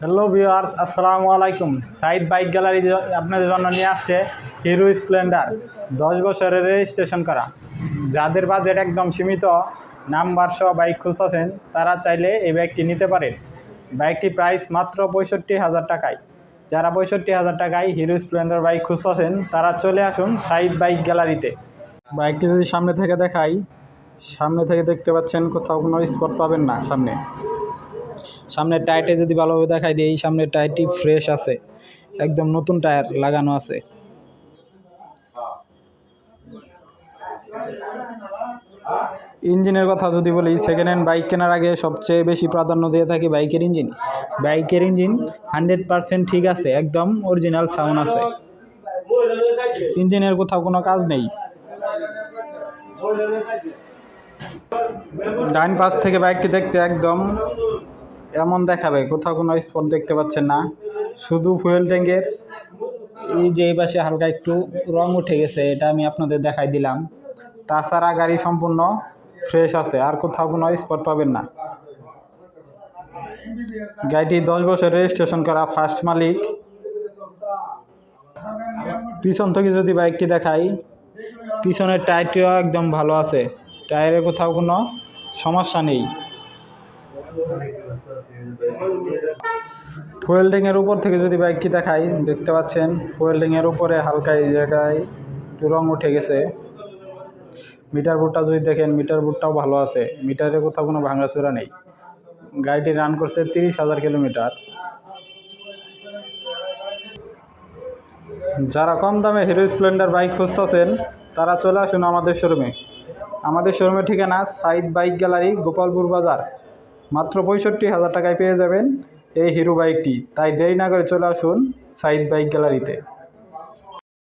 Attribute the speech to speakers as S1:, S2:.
S1: Hello viewers আসসালামু আলাইকুম। Side bike gallery আপনাদের জন্য নিয়ে আসছে হিরো স্প্লেন্ডার দশ বছরের রেজিস্ট্রেশন করা। যাদের বাজেট একদম সীমিত নাম্বার সহ বাইক খুঁজতেছেন, তারা চাইলে এই বাইকটি নিতে পারেন। বাইকটি প্রাইস মাত্র পঁয়ষট্টি হাজার টাকায়। যারা পঁয়ষট্টি হাজার টাকায় হিরো স্প্লেন্ডার বাইক খুঁজতেছেন, তারা চলে আসুন সাইড বাইক গ্যালারিতে। বাইকটি যদি সামনে থেকে দেখাই, সামনে থেকে দেখতে পাচ্ছেন কোথাও কোনো স্পট পাবেন না সামনে। সামনের টায়ারটা যদি ভালোভাবে দেখাই দিই, এই সামনের টায়ারটি ফ্রেশ আছে। একদম নতুন টায়ার লাগানো আছে। ইঞ্জিনের কথা যদি বলি সেকেন্ড হ্যান্ড বাইক কেনার আগে সবচেয়ে বেশি প্রাধান্য দিয়ে থাকি বাইকের ইঞ্জিন বাইকের ইঞ্জিন হান্ড্রেড পারসেন্ট ঠিক আছে, একদম অরিজিনাল সাউন্ড আছে। ইঞ্জিনের কোথাও কোনো কাজ নেই। ডাইন পাশ থেকে বাইকটি দেখতে একদম এমন দেখাবে, কোথাও কোনো স্পট দেখতে পাচ্ছেন না। শুধু ফুয়েল ট্যাঙ্কের এই যে এই পাশে হালকা একটু রং উঠে গেছে, এটা আমি আপনাদের দেখাই দিলাম। তাছাড়া গাড়ি সম্পূর্ণ ফ্রেশ আছে, আর কোথাও কোনো স্পট পাবেন না। গাড়িটি দশ বছর রেজিস্ট্রেশন করা ফার্স্ট মালিক। পিছন থেকে যদি বাইকটি দেখাই, পিছনের টায়ারটিও একদম ভালো আছে। টায়ারে কোথাও কোনো সমস্যা নেই। ফুয়েল ট্যাঙ্কের উপর থেকে যদি বাইকটি দেখাই, দেখতে পাচ্ছেন ফুয়েল ট্যাঙ্কের উপরে হালকা এই জায়গায় রং উঠে গেছে। মিটার বোর্ডটা যদি দেখেন মিটার বোর্ডটাও ভালো আছে। মিটারে কোথাও কোনো ভাঙাচোরা নেই। গাড়িটি রান করছে তিরিশ হাজার কিলোমিটার যারা কম দামে হিরো স্প্লেন্ডার বাইক খুঁজতেছেন, তারা চলে আসুন আমাদের শোরুমে আমাদের শোরুমের ঠিকানা সাইদ বাইক গ্যালারি, গোপালপুর বাজার। মাত্র পঁয়ষট্টি হাজার টাকায় পেয়ে যাবেন এই হিরো বাইকটি। তাই দেরি না করে চলে আসুন সাইদ বাইক গ্যালারিতে।